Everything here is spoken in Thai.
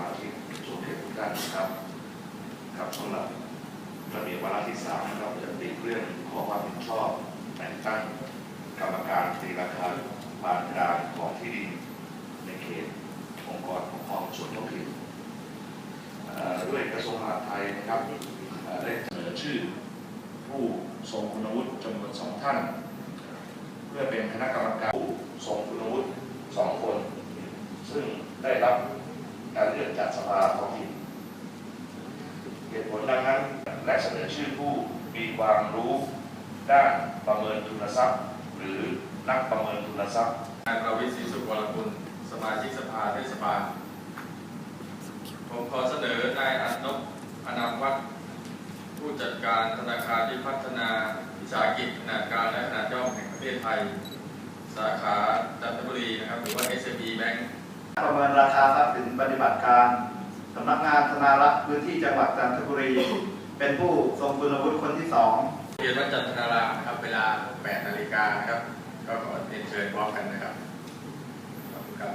มาชิกทุกทุกท่านะครับครับสำหรับระเบียบวาระที่สามนะครับจะติดเรื่องขอความเห็นชอบแต่งตั้งกรรมการตีราคาปานกลางของที่ดินในเขตองค์กรปกครองส่วนท้องถิ่นด้วยกระทรวงมหาดไทยนะครับได้เสนอชื่อผู้ทรงคุณวุฒิจำนวนสองท่าน เพื่อเป็นคณะกรรมการผู้ทรงคุณวุฒิสองคน ซึ่งได้รับ การเลือกจากสภาท้องถิ่นเหตุผลดังนั้นและเสนอชื่อผู้มีความรู้ด้านประเมินทุนทรัพย์ หรือนักประเมินทุนทรัพย์นายประวิศรีสุวรกุลสมาชิกสภาเทศบาลผมขอเสนอนายอันนบอนามวัฒน์ผู้จัดการธนาคารที่พัฒนาวิสาหกิจขนาดกลางและขนาดย่อมแห่งประเทศไทย สาขาจันทบุรีนะครับหรือว่า SME Bank ประเมินราคาทรัพย์สินปฏิบัติการสำนักงานธนารักษ์พื้นที่จังหวัดจันทบุรี เป็นผู้ทรงคุณวุฒิคนที่สองเรียนวัดจันทนารามนะครับ เวลา 8 นาฬิกานะครับ ก็ขอเรียนเชิญพร้อมกันนะครับ ขอบคุณครับ